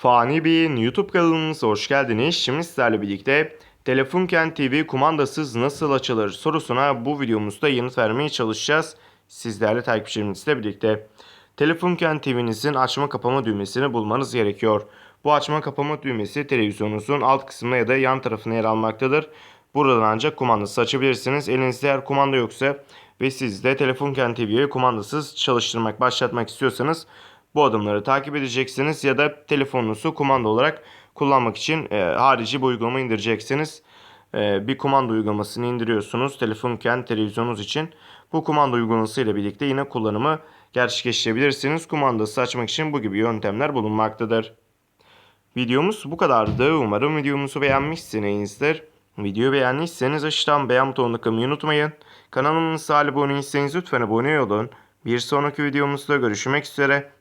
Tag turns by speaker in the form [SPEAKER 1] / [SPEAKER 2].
[SPEAKER 1] Fani Bey'in YouTube kanalımıza hoş geldiniz. Şimdi sizlerle birlikte Telefonken TV kumandasız nasıl açılır sorusuna bu videomuzda yanıt vermeye çalışacağız. Sizlerle takipçilerimizle birlikte. Telefonken TV'nizin açma kapama düğmesini bulmanız gerekiyor. Bu açma kapama düğmesi televizyonunuzun alt kısmına ya da yan tarafına yer almaktadır. Buradan ancak kumandası açabilirsiniz. Elinizde eğer kumanda yoksa ve siz de Telefonken TV'yi kumandasız çalıştırmak, başlatmak istiyorsanız bu adımları takip edeceksiniz ya da telefonunuzu kumanda olarak kullanmak için e, harici bir uygulama indireceksiniz. E, bir kumanda uygulamasını indiriyorsunuz telefonken televizyonunuz için. Bu kumanda uygulaması ile birlikte yine kullanımı gerçekleştirebilirsiniz. Kumandası açmak için bu gibi yöntemler bulunmaktadır. Videomuz bu kadardı. Umarım videomuzu beğenmişsinizdir. Videoyu beğendiyseniz aşağıdan beğen butonuna kılmayı unutmayın. Kanalımıza abone değilseniz lütfen abone olun. Bir sonraki videomuzda görüşmek üzere.